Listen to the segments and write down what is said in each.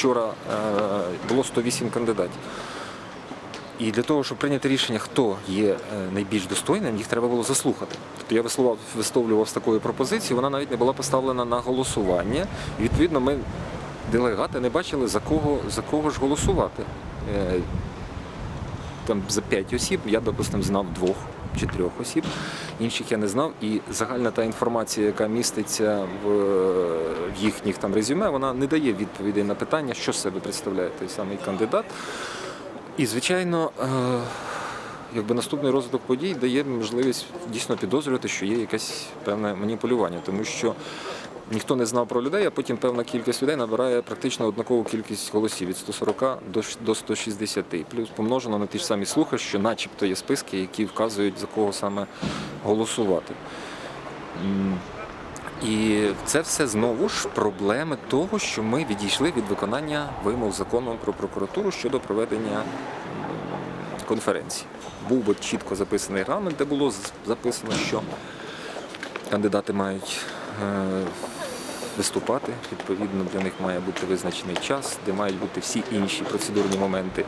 вчора е, було 108 кандидатів. І для того, щоб прийняти рішення, хто є е, найбільш достойним, їх треба було заслухати. Тобто я висловлював, з такою пропозицією, вона навіть не була поставлена на голосування. І відповідно ми, делегати, не бачили за кого, за кого ж голосувати. Е, Там за п'ять осіб, я, допустимо, знав двох чи трьох осіб, інших я не знав. І загальна та інформація, яка міститься в, їхніх там резюме, вона не дає відповідей на питання, що з себе представляє той самий кандидат. І, звичайно, е, якби наступний розвиток подій дає можливість дійсно підозрювати, що є якесь певне маніпулювання, тому що ніхто не знав про людей, а потім певна кількість людей набирає практично однакову кількість голосів від 140 до 160. Плюс помножено на ті ж самі слухи, що начебто є списки, які вказують за кого саме голосувати. І це все знову ж проблеми того, що ми відійшли від виконання вимог закону про прокуратуру щодо проведення конференції. Був би чітко записаний регламент, де було записано, що кандидати мають е, виступати. Відповідно, для них має бути визначений час, де мають бути всі інші процедурні моменти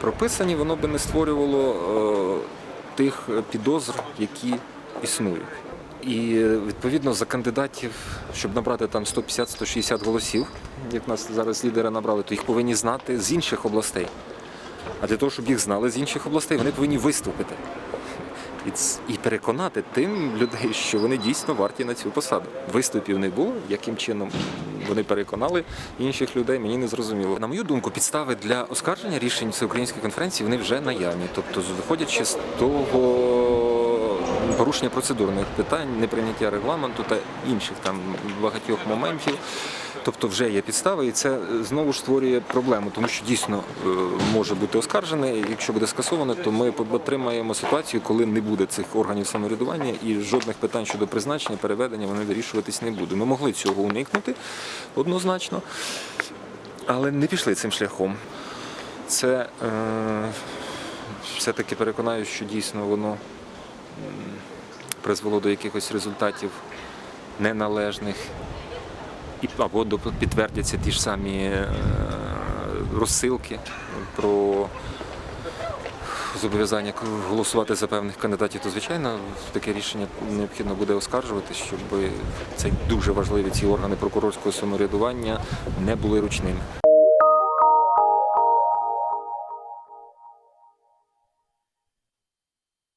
прописані. Воно би не створювало е, тих підозр, які існують. І е, відповідно за кандидатів, щоб набрати там 150-160 голосів, як нас зараз лідери набрали, то їх повинні знати з інших областей. А для того, щоб їх знали з інших областей, вони повинні виступити і, переконати тим людей, що вони дійсно варті на цю посаду. Виступів не було. Яким чином вони переконали інших людей, мені не зрозуміло. На мою думку, підстави для оскарження рішень всеукраїнської конференції вони вже наявні. Тобто, виходячи з того порушення процедурних питань, неприйняття регламенту та інших там багатьох моментів. Тобто вже є підстави, і це знову ж створює проблему, тому що дійсно е, може бути оскаржене. Якщо буде скасоване, то ми отримаємо ситуацію, коли не буде цих органів самоврядування і жодних питань щодо призначення, переведення вони вирішуватись не буде. Ми могли цього уникнути однозначно, але не пішли цим шляхом. Це е, все-таки переконаю, що дійсно воно призвело до якихось результатів неналежних або підтвердяться ті ж самі е, розсилки про зобов'язання голосувати за певних кандидатів, то звичайно таке рішення необхідно буде оскаржувати, щоб ці дуже важливі ці органи прокурорського самоврядування не були ручними.